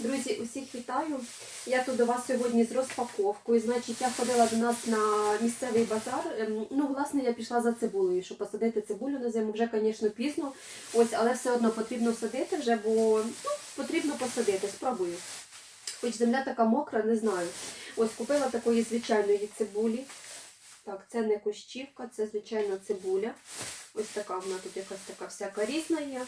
Друзі, усіх вітаю. Я тут до вас сьогодні з розпаковкою. Значить, я ходила до нас на місцевий базар. Ем, Ну, власне, я пішла за цибулею, щоб посадити цибулю на зиму. Вже, звісно, пізно. Ось, але все одно потрібно садити вже, бо ну, потрібно посадити. Спробую. Хоч земля така мокра, не знаю. Ось купила такої звичайної цибулі. Так, це не кущівка, це звичайна цибуля. Ось така вона тут якась така всяка різна є.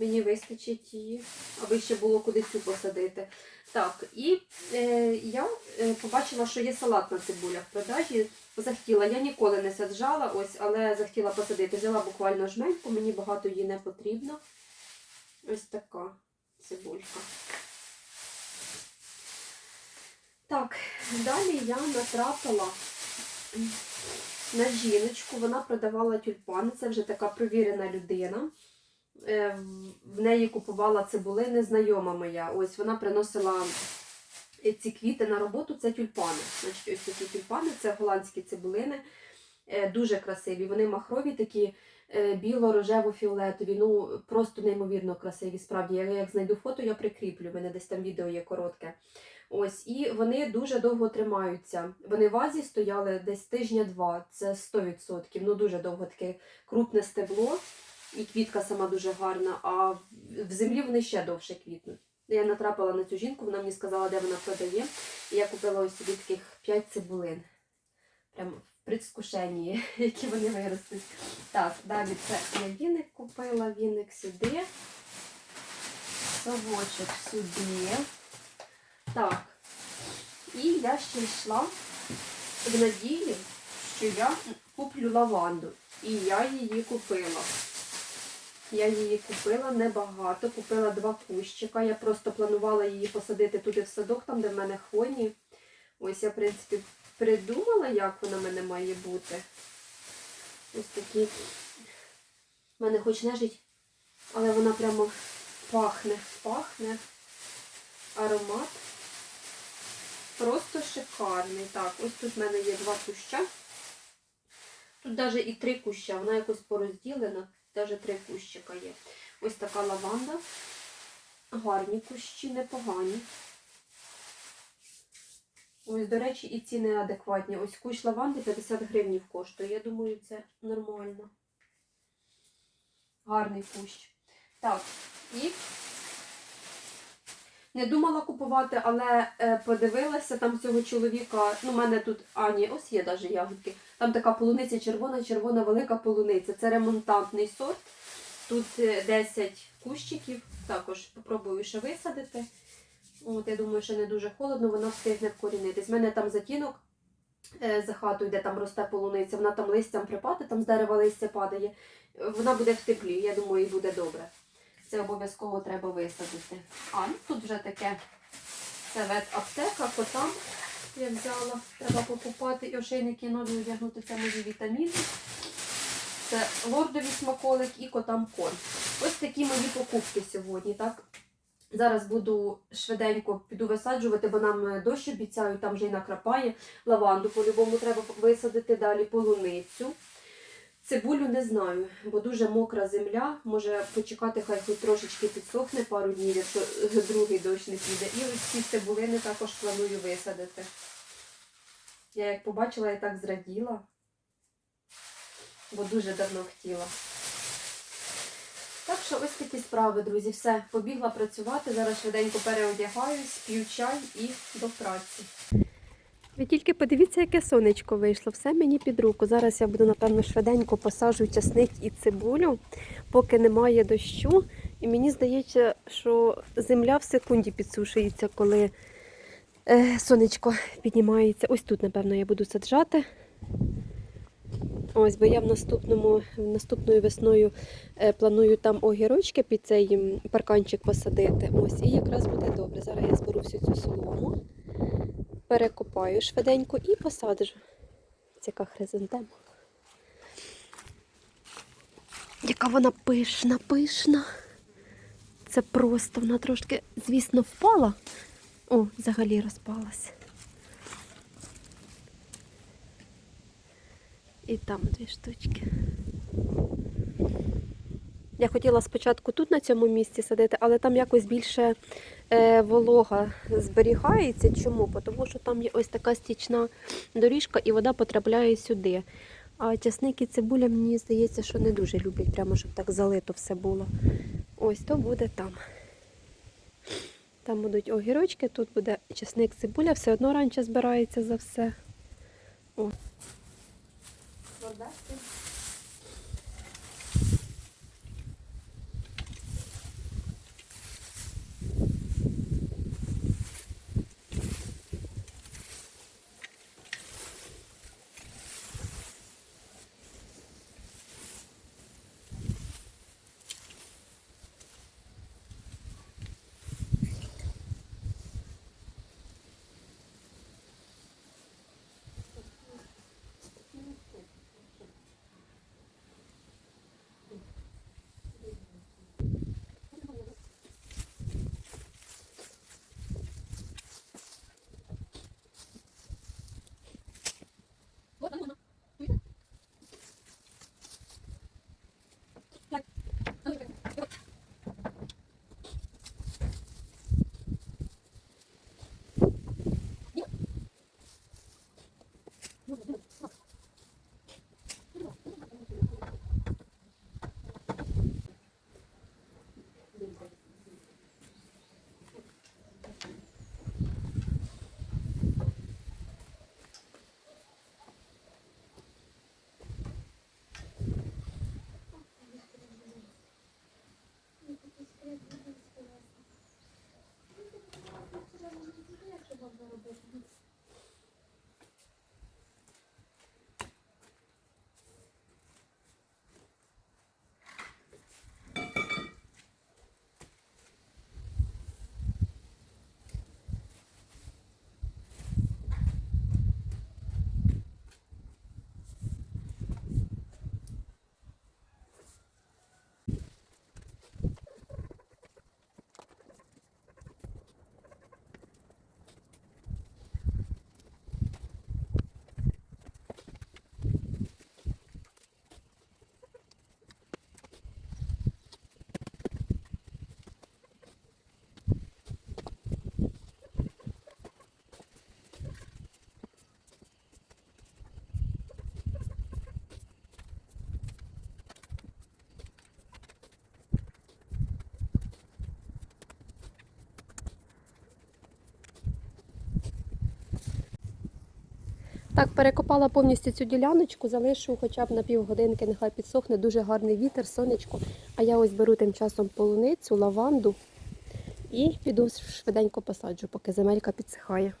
Мені вистачить її, аби ще було куди цю посадити. Так, і е, я е, побачила, що є салатна цибуля в продажі. Захотіла, я ніколи не саджала, ось, але захотіла посадити. Взяла буквально жменьку, мені багато її не потрібно. Ось така цибулька. Так, далі я натрапила на жіночку, вона продавала тюльпани, це вже така провірена людина. Е, В неї купувала цибулини знайома моя. Ось вона приносила ці квіти на роботу, це тюльпани. Значить, ось такі тюльпани, це голландські цибулини, Е, дуже красиві. Вони махрові, такі е, біло-рожево-фіолетові, ну просто неймовірно красиві. Справді, я як знайду фото, я прикріплю. У мене десь там відео є коротке. Ось, і вони дуже довго тримаються. Вони в вазі стояли десь тижня-два, це 100%. Ну дуже довго таке крупне стебло, і квітка сама дуже гарна, а в землі вони ще довше квітнуть. Я натрапила на цю жінку, вона мені сказала, де вона продає. І я купила ось собі таких 5 цибулин. Прям в предвкушенні, які вони виростуть. Так, далі це я віник купила, віник сюди, совочок сюди. Так. І я ще йшла в надії, що я куплю лаванду. І я її купила. Я її купила небагато, купила два кущика. Я просто планувала її посадити туди в садок, там, де в мене хвойні. Ось я, в принципі, придумала, як вона в мене має бути. Ось такі. В мене хоч нежить, але вона прямо пахне, пахне. Аромат. Просто шикарний. Так, ось тут в мене є два куща. Тут навіть і три куща, вона якось порозділена, навіть три кущика є. Ось така лаванда. Гарні кущі, непогані. Ось, до речі, і ціни адекватні. Ось кущ лаванди 50 гривнів коштує. Я думаю, це нормально. Гарний кущ. Так, і не думала купувати, але е, подивилася там цього чоловіка. Ну, в мене тут, а ні, ось є навіть ягодки. Там така полуниця червона, червона велика полуниця. Це ремонтантний сорт. Тут е, 10 кущиків. Також попробую ще висадити. От, я думаю, що не дуже холодно, вона встигне вкорінитись. У мене там затінок е, за хатою, де там росте полуниця, вона там листям припаде, там з дерева листя падає. Е, Вона буде в теплі, я думаю, і буде добре. Це обов'язково треба висадити. А, ну тут вже таке це ветаптека, котам я взяла. Треба покупати і ошейники нові одягнути. Це мої вітаміни. Це лордові смаколик і котам корм. Ось такі мої покупки сьогодні. так? Зараз буду швиденько піду висаджувати, бо нам е, дощ обіцяють, там вже й накрапає. Лаванду по-любому треба висадити далі полуницю. Цибулю не знаю, бо дуже мокра земля. Може почекати, хай хоч трошечки підсохне пару днів, якщо другий дощ не піде. І ось ці цибулини також планую висадити. Я як побачила, я так зраділа, бо дуже давно хотіла. Так що ось такі справи, друзі. Все, побігла працювати. Зараз швиденько переодягаюсь, п'ю чай і до праці. Ви тільки подивіться, яке сонечко вийшло. Все мені під руку. Зараз я буду, напевно, швиденько посаджу часник і цибулю, поки немає дощу. І мені здається, що земля в секунді підсушується, коли е, сонечко піднімається. Ось тут, напевно, я буду саджати. Ось, бо я в наступному, наступною весною е, планую там огірочки під цей парканчик посадити. Ось, і якраз буде добре. Зараз я зберу всю цю солому, перекопаю швиденько і посаджу. Ось яка хризантема. Яка вона пишна, пишна. Це просто вона трошки, звісно, впала. О, взагалі розпалась. І там дві штучки. Я хотіла спочатку тут на цьому місці садити, але там якось більше волога зберігається. Чому? Тому що там є ось така стічна доріжка і вода потрапляє сюди. А часник і цибуля, мені здається, що не дуже люблять, прямо щоб так залито все було. Ось то буде там. Там будуть огірочки, тут буде часник, цибуля, все одно раніше збирається за все. О. Так, перекопала повністю цю діляночку, залишу хоча б на півгодинки, нехай підсохне, дуже гарний вітер, сонечко. А я ось беру тим часом полуницю, лаванду і піду швиденько посаджу, поки земелька підсихає.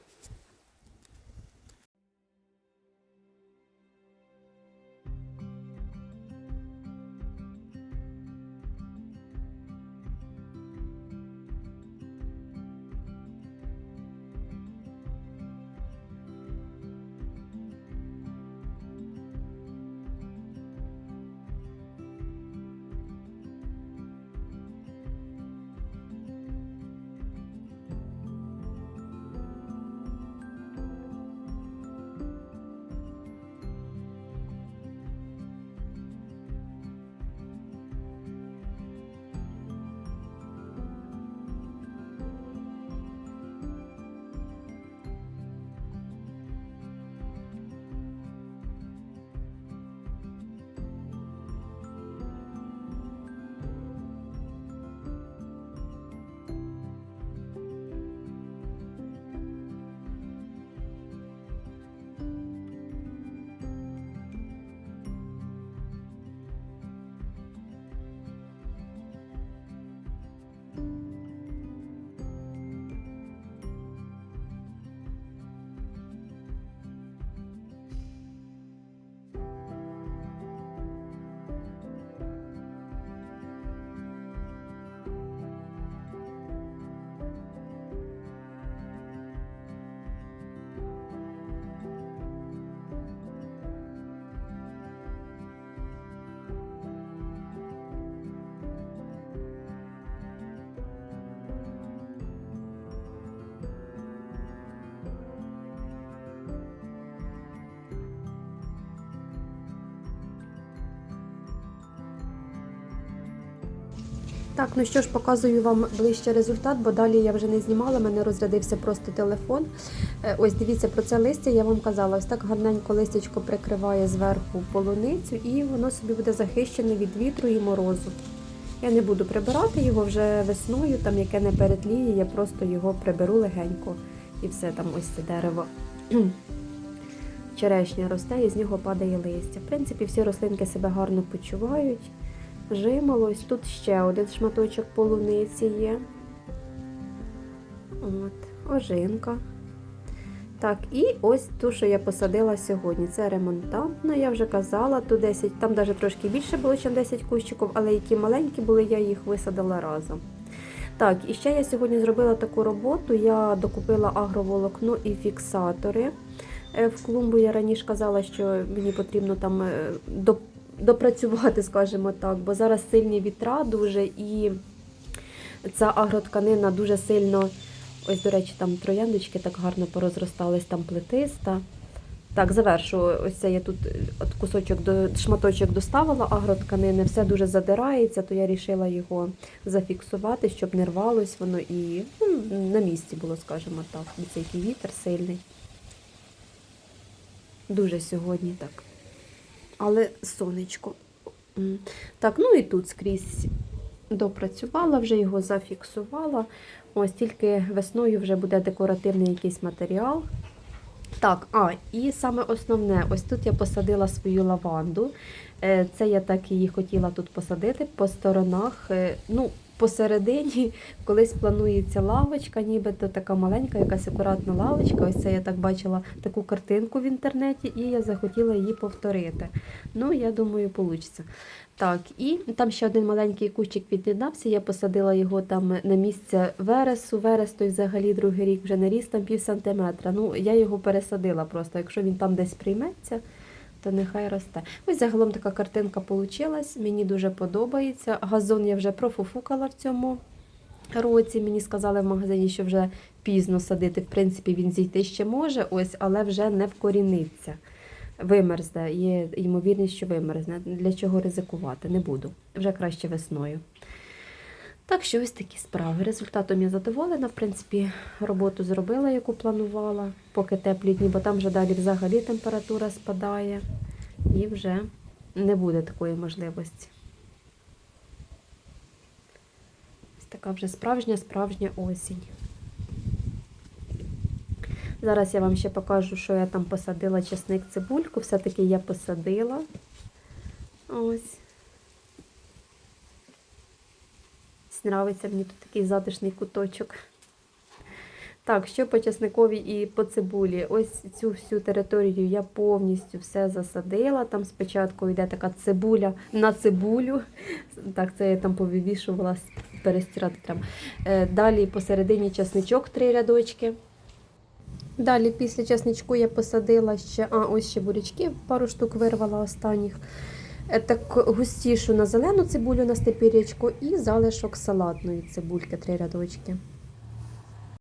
Так, ну що ж, показую вам ближче результат, бо далі я вже не знімала, мене розрядився просто телефон. Е, Ось дивіться про це листя, я вам казала, ось так гарненько листячко прикриває зверху полуницю і воно собі буде захищене від вітру і морозу. Я не буду прибирати його вже весною, там яке не перетліє, я просто його приберу легенько і все там ось це дерево. Черешня росте і з нього падає листя. В принципі, всі рослинки себе гарно почувають. Жимолось. Тут ще один шматочок полуниці є. От, ожинка. Так, і ось ту, що я посадила сьогодні. Це ремонтантна, я вже казала, тут 10, там навіть трошки більше було, ніж 10 кущиків, але які маленькі були, я їх висадила разом. Так, і ще я сьогодні зробила таку роботу. Я докупила агроволокно і фіксатори. Е, В клумбу я раніше казала, що мені потрібно там е, допрацювати, скажімо так, бо зараз сильні вітра дуже і ця агротканина дуже сильно. Ось, до речі, там трояндочки так гарно порозростались, там плетиста. Так, завершу. Ось це я тут е, от кусочок до шматочок доставила агротканини, все дуже задирається, то я вирішила його зафіксувати, щоб не рвалось воно і ну, на місці було, скажімо так. Це який вітер сильний. Дуже сьогодні так. Але сонечко. Так, ну і тут скрізь допрацювала, вже його зафіксувала. Ось тільки весною вже буде декоративний якийсь матеріал. Так, а, і саме основне, ось тут я посадила свою лаванду. Е, Це я так її хотіла тут посадити по сторонах. е, Ну, посередині колись планується лавочка, нібито така маленька, якась акуратна лавочка. Ось це я так бачила таку картинку в інтернеті, і я захотіла її повторити. Ну, я думаю, вийде. Так, і там ще один маленький кущик під'єднався. Я посадила його там на місце вересу. Верес той взагалі другий рік вже наріс там пів сантиметра. Ну, я його пересадила просто. Якщо він там десь прийметься, то нехай росте. Ось загалом така картинка вийшла. Мені дуже подобається. Газон я вже профуфукала в цьому році. Мені сказали в магазині, що вже пізно садити. В принципі, він зійти ще може, ось, але вже не вкоріниться. Вимерзне, є ймовірність, що вимерзне. Для чого ризикувати? Не буду. Вже краще весною. Так що ось такі справи. Результатом я задоволена. В принципі, роботу зробила, яку планувала, поки теплі дні, бо там вже далі взагалі температура спадає і вже не буде такої можливості. Ось така вже справжня справжня осінь. Зараз я вам ще покажу, що я там посадила чесник цибульку. Все-таки я посадила. Ось. Нравиться мені тут такий затишний куточок. Так, що по чесникові і по цибулі. Ось цю всю територію я повністю все засадила. Там спочатку йде така цибуля на цибулю. Так, це я там повивішувала, перестирати треба. Е, Далі посередині чесничок три рядочки. Далі після чесничку я посадила ще, а ось ще бурячки, пару штук вирвала останніх. Е, Так густішу на зелену цибулю на степірячку і залишок салатної цибульки, три рядочки.